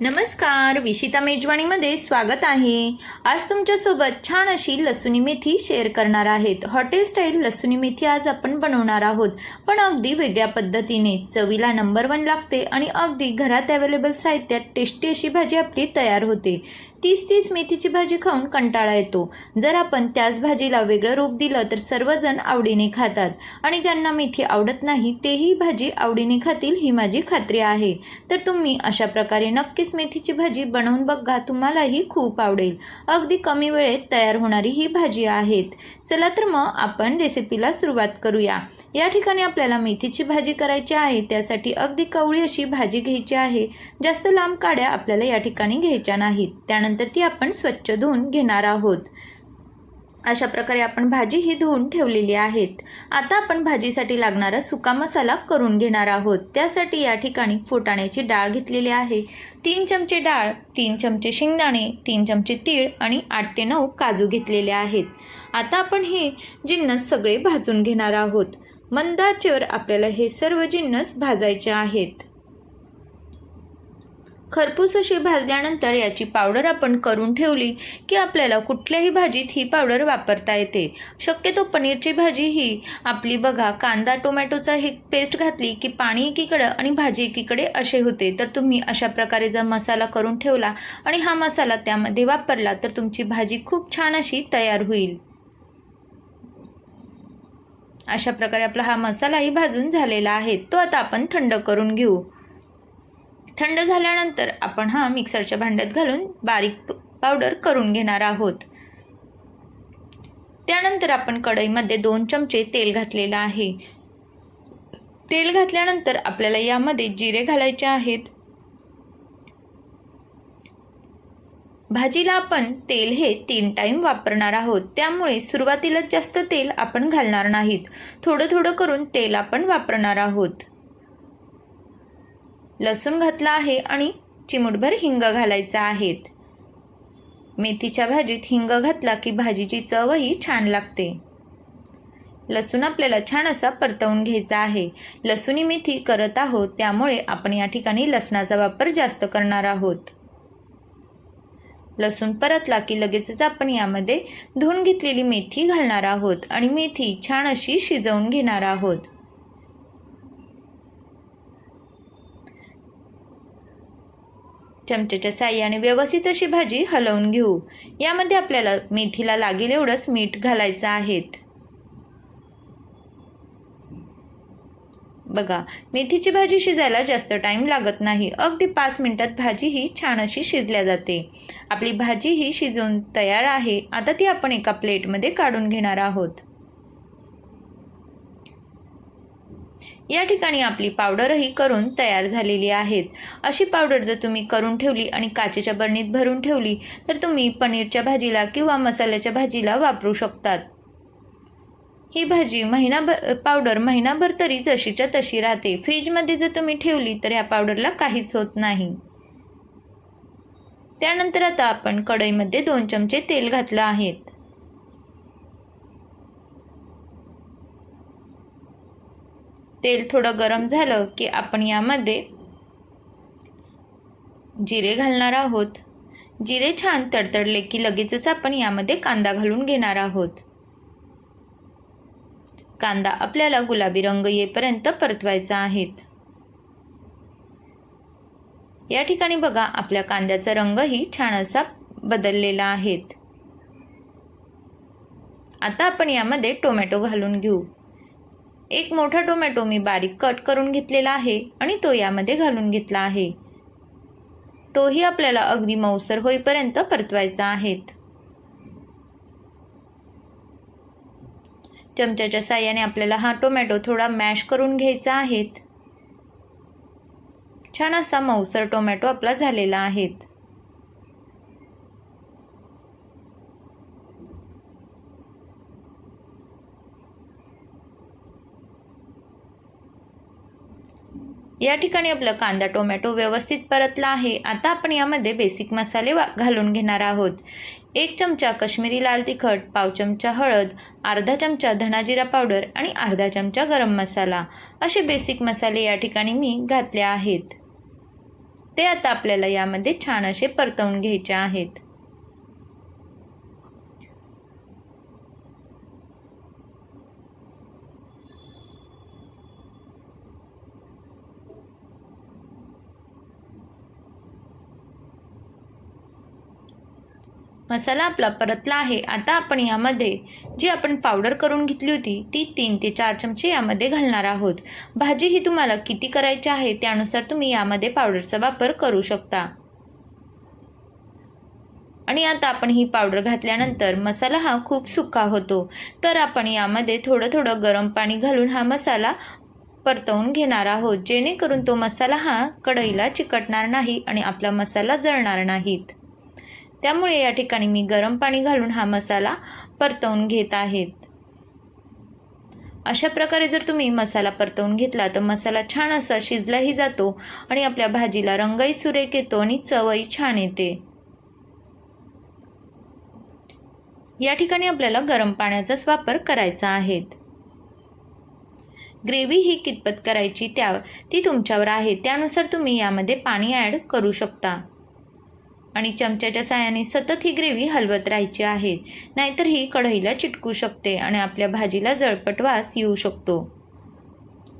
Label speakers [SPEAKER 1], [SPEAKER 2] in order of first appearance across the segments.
[SPEAKER 1] नमस्कार विशिता मेजवानीमध्ये स्वागत आहे. आज तुमच्यासोबत छान अशी लसुणी मेथी शेअर करणार आहेत. हॉटेल स्टाईल लसुणी मेथी आज आपण बनवणार आहोत. पण अगदी वेगळ्या पद्धतीने चवीला नंबर वन लागते आणि अगदी घरात अवेलेबल साहित्यात टेस्टी अशी भाजी आपली तयार होते. तीस तीस मेथीची भाजी खाऊन कंटाळा येतो. जर आपण त्याच भाजीला वेगळं रूप दिलं तर सर्वजण आवडीने खातात. आणि ज्यांना मेथी आवडत नाही तेही भाजी आवडीने खातील ही माझी खात्री आहे. तर तुम्ही अशा प्रकारे नक्कीच मेथीची भाजी बनवून बघा तुम्हालाही खूप आवडेल. अगदी कमी वेळेत तयार होणारी ही भाजी आहेत. चला तर मग आपण रेसिपीला सुरुवात करूया. या ठिकाणी आपल्याला मेथीची भाजी करायची आहे त्यासाठी अगदी कवळी अशी भाजी घ्यायची आहे. जास्त लांब काड्या आपल्याला या ठिकाणी घ्यायच्या नाहीत. त्यानंतर ती आपण स्वच्छ धुवून घेणार आहोत. अशा प्रकारे आपण भाजी ही धुवून ठेवलेली आहेत. आता आपण भाजीसाठी लागणारा सुका मसाला करून घेणार आहोत. त्यासाठी या ठिकाणी फुटाण्याची डाळ घेतलेली आहे. तीन चमचे डाळ तीन चमचे शेंगदाणे तीन चमचे तीळ आणि आठ ते नऊ काजू घेतलेले आहेत. आता आपण हे जिन्नस सगळे भाजून घेणार आहोत. मंदाचेवर आपल्याला हे सर्व जिन्नस भाजायचे आहेत. खरपूस अशी भाजल्यानंतर याची पावडर आपण करून ठेवली की आपल्याला कुठल्याही भाजीत ही पावडर वापरता येते. शक्यतो पनीरची भाजी ही आपली बघा कांदा टोमॅटोचा हे पेस्ट घातली की पाणी एकीकडं आणि भाजी एकीकडे असे होते. तर तुम्ही अशा प्रकारे जर मसाला करून ठेवला आणि हा मसाला त्यामध्ये वापरला तर तुमची भाजी खूप छान अशी तयार होईल. अशा प्रकारे आपला हा मसालाही भाजून झालेला आहे. तो आता आपण थंड करून घेऊ. थंड झाल्यानंतर आपण हा मिक्सरच्या भांड्यात घालून बारीक पावडर करून घेणार आहोत. त्यानंतर आपण कढईमध्ये दोन चमचे तेल घातलेलं आहे. तेल घातल्यानंतर आपल्याला यामध्ये जिरे घालायचे आहेत. भाजीला आपण तेल हे तीन टाईम वापरणार आहोत. त्यामुळे सुरुवातीला जास्त तेल आपण घालणार नाहीत. थोडं थोडं करून तेल आपण वापरणार आहोत. लसूण घातला आहे आणि चिमूटभर हिंग घालायचा आहेत मेथीच्या भाजीत हिंग घातला की भाजीची चवही छान लागते. लसूण आपल्याला छान असा परतवून घ्यायचा आहे. लसूणी मेथी करत आहोत त्यामुळे आपण या ठिकाणी लसणाचा वापर जास्त करणार आहोत. लसूण परतला की लगेचच आपण यामध्ये धुवून घेतलेली मेथी घालणार आहोत आणि मेथी छान अशी शिजवून घेणार आहोत. चमच्याच्या साह्याने व्यवस्थित अशी भाजी हलवून घेऊ. यामध्ये आपल्याला मेथीला लागेल एवढंच मीठ घालायचं आहेत. बघा मेथीची भाजी शिजायला जास्त टाईम लागत नाही. अगदी पाच मिनटात भाजी ही छान अशी शिजल्या जाते. आपली भाजी ही शिजून तयार आहे. आता ती आपण एका प्लेटमध्ये काढून घेणार आहोत. या ठिकाणी आपली पावडरही करून तयार झालेली आहेत. अशी पावडर जर तुम्ही करून ठेवली आणि काचेच्या बरणीत भरून ठेवली तर तुम्ही पनीरच्या भाजीला किंवा मसाल्याच्या भाजीला वापरू शकतात. ही भाजी महिनाभर पावडर महिनाभर तरी जशीच्या तशी राहते. फ्रीजमध्ये जर तुम्ही ठेवली तर या पावडरला काहीच होत नाही. त्यानंतर आता आपण कढईमध्ये दोन चमचे तेल घातलं आहेत तेल थोडं गरम झालं की आपण यामध्ये जिरे घालणार आहोत. जिरे छान तडतडले की लगेचच आपण यामध्ये कांदा घालून घेणार आहोत. कांदा आपल्याला गुलाबी रंग येईपर्यंत परतवायचा आहेत या ठिकाणी बघा आपल्या कांद्याचा रंगही छान असा बदललेला आहेत आता आपण यामध्ये टोमॅटो घालून घेऊ. एक मोठा टोमॅटो मी बारीक कट करून घेतलेला आहे आणि तो यामध्ये घालून घेतला आहे. तोही आपल्याला अगदी मऊसर होईपर्यंत परतवायचा आहेत. चमच्याच्या साह्याने आपल्याला हा टोमॅटो थोडा मॅश करून घ्यायचा आहेत. छान असा मऊसर टोमॅटो आपला झालेला आहेत. या ठिकाणी आपलं कांदा टोमॅटो व्यवस्थित परतला आहे. आता आपण यामध्ये बेसिक मसाले वा घालून घेणार आहोत. एक चमचा कश्मीरी लाल तिखट पाव चमचा हळद अर्धा चमचा धनाजिरा पावडर आणि अर्धा चमचा गरम मसाला. असे बेसिक मसाले या ठिकाणी मी घातले आहेत. ते आता आपल्याला यामध्ये छान असे परतवून घ्यायचे आहेत. मसाला आपला परतला आहे. आता आपण यामध्ये जी आपण पावडर करून घेतली होती ती तीन ते चार चमचे यामध्ये घालणार आहोत. भाजी ही तुम्हाला किती करायची आहे त्यानुसार तुम्ही यामध्ये पावडरचा वापर करू शकता. आणि आता आपण ही पावडर घातल्यानंतर मसाला हा खूप सुका होतो. तर आपण यामध्ये थोडं थोडं गरम पाणी घालून हा मसाला परतवून घेणार आहोत. जेणेकरून तो मसाला हा कढईला चिकटणार नाही आणि आपला मसाला जळणार नाहीत. त्यामुळे या ठिकाणी मी गरम पाणी घालून हा मसाला परतवून घेत आहेत. अशा प्रकारे जर तुम्ही मसाला परतवून घेतला तर मसाला छान असा शिजलाही जातो आणि आपल्या भाजीला रंगही सुरेख येतो आणि चवही छान येते. या ठिकाणी आपल्याला गरम पाण्याचाच वापर करायचा आहे. ग्रेव्ही ही कितपत करायची त्या ती तुमच्यावर आहे त्यानुसार तुम्ही यामध्ये पाणी ॲड करू शकता. आणि चमच्याच्या साहाय्याने सतत ही ग्रेव्ही हलवत राहायची आहे. नाहीतर ही कढईला चिटकू शकते आणि आपल्या भाजीला जळपट वास येऊ शकतो.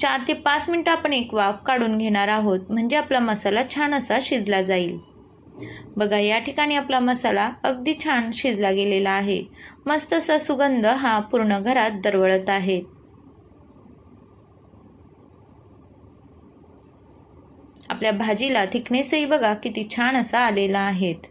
[SPEAKER 1] चार ते पाच मिनटं आपण एक वाफ काढून घेणार आहोत. म्हणजे आपला मसाला छान असा शिजला जाईल. बघा या ठिकाणी आपला मसाला अगदी छान शिजला गेलेला आहे. मस्त असा सुगंध हा पूर्ण घरात दरवळत आहे. आपल्या भाजीला थिकनेसही बघा किती छान असा आलेला आहेत.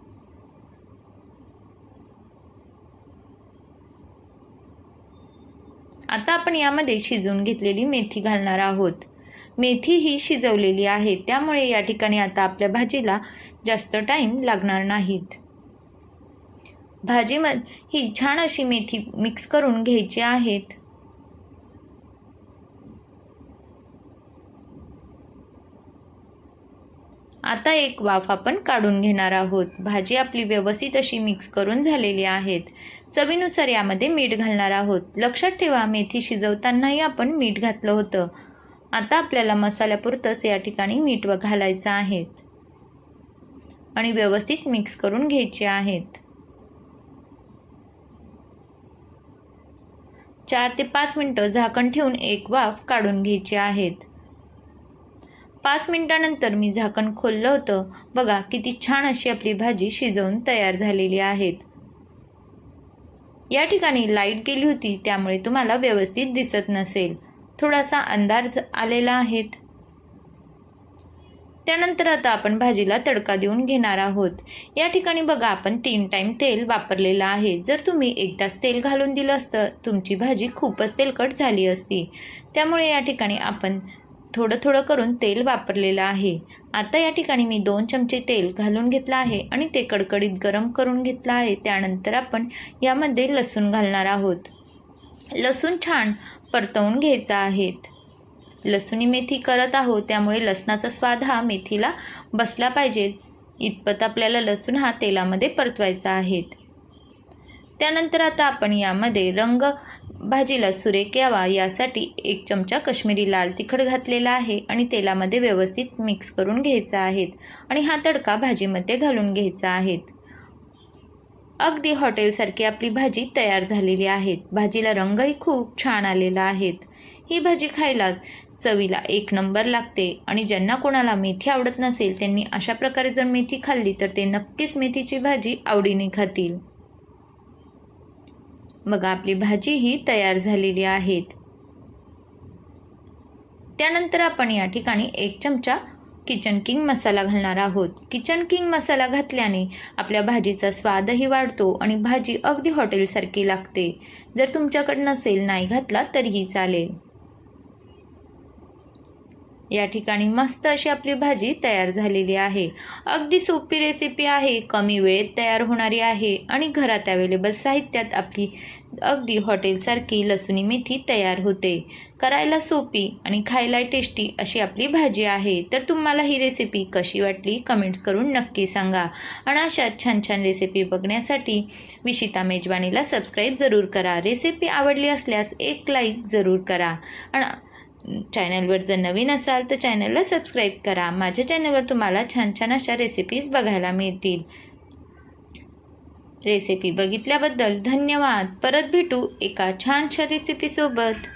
[SPEAKER 1] आता आपण यामध्ये शिजवून घेतलेली मेथी घालणार आहोत. मेथी ही शिजवलेली आहे त्यामुळे या ठिकाणी आता आपल्या भाजीला जास्त टाईम लागणार नाहीत. भाजी ही छान अशी मेथी मिक्स करून घ्यायची आहेत. आता एक वाफ आपण काढून घेणार आहोत. भाजी आपली व्यवस्थित अशी मिक्स करून झालेली आहेत. चवीनुसार यामध्ये मीठ घालणार आहोत. लक्षात ठेवा मेथी शिजवतानाही आपण मीठ घातलं होतं. आता आपल्याला मसाल्यापुरतंच या ठिकाणी मीठ घालायचं आहे. आणि व्यवस्थित मिक्स करून घ्यायचे आहेत. चार ते पाच मिनटं झाकण ठेवून एक वाफ काढून घ्यायची आहेत. पाच मिनिटानंतर मी झाकण खोललं होतं. बघा किती छान अशी आपली भाजी शिजवून तयार झालेली आहेत. या ठिकाणी लाइट गेली होती त्यामुळे तुम्हाला व्यवस्थित दिसत नसेल. थोडासा अंधार आलेला आहेत. त्यानंतर आता आपण भाजीला तडका देऊन घेणार आहोत. या ठिकाणी बघा आपण तीन टाईम तेल वापरलेलं आहे. जर तुम्ही एकदाच तेल घालून दिलं असतं तुमची भाजी खूपच तेलकट झाली असती. त्यामुळे या ठिकाणी आपण थोडं थोडं करून तेल वापरलेलं आहे. आता या ठिकाणी मी दोन चमचे तेल घालून घेतलं आहे आणि ते कडकडीत गरम करून घेतलं आहे. त्यानंतर आपण यामध्ये लसूण घालणार आहोत. लसूण छान परतवून घ्यायचा आहेत लसूणी मेथी करत आहोत. त्यामुळे लसणाचा स्वाद हा मेथीला बसला पाहिजे. इतपत आपल्याला लसूण हा तेलामध्ये परतवायचा आहे. त्यानंतर आता आपण यामध्ये रंग भाजीला सुरेख यावा यासाठी एक चमचा कश्मीरी लाल तिखट घातलेला आहे आणि तेलामध्ये व्यवस्थित मिक्स करून घ्यायचा आहे आणि हा तडका भाजीमध्ये घालून घ्यायचा आहे. अगदी हॉटेलसारखी आपली भाजी तयार झालेली आहे. भाजीला रंगही खूप छान आलेला आहे. ही भाजी खायला चवीला एक नंबर लागते आणि ज्यांना कोणाला मेथी आवडत नसेल त्यांनी अशा प्रकारे जर मेथी खाल्ली तर ते नक्कीच मेथीची भाजी आवडीने खातील. मग आपली भाजी ही तयार झालेली आहेत. त्यानंतर आपण या ठिकाणी एक चमचा किचन किंग मसाला घालणार आहोत. किचन किंग मसाला घातल्याने आपल्या भाजीचा स्वादही वाढतो आणि भाजी अगदी हॉटेलसारखी लागते. जर तुमच्याकडे नसेल नाही घातला तरीही चालेल. या ठिकाणी मस्त अशी आपली भाजी तयार झालेली आहे. अगदी सोपी रेसिपी आहे कमी वेळेत तयार होणारी आहे आणि घरात अवेलेबल साहित्यात आपली अगदी हॉटेलसारखी लसुणी मेथी तयार होते. करायला सोपी आणि खायला टेस्टी अशी आपली भाजी आहे. तर तुम्हाला ही रेसिपी कशी वाटली कमेंट्स करून नक्की सांगा. आणि अशा छान छान रेसिपी बघण्यासाठी विशिता मेजवानीला सबस्क्राईब जरूर करा. रेसिपी आवडली असल्यास एक लाईक जरूर करा. आणि चॅनलवर जर नवीन असाल तर चॅनलला सबस्क्राईब करा. माझ्या चॅनलवर तुम्हाला छान छान अशा रेसिपीज बघायला मिळतील. रेसिपी बघितल्याबद्दल धन्यवाद. परत भेटू एका छानशा रेसिपीसोबत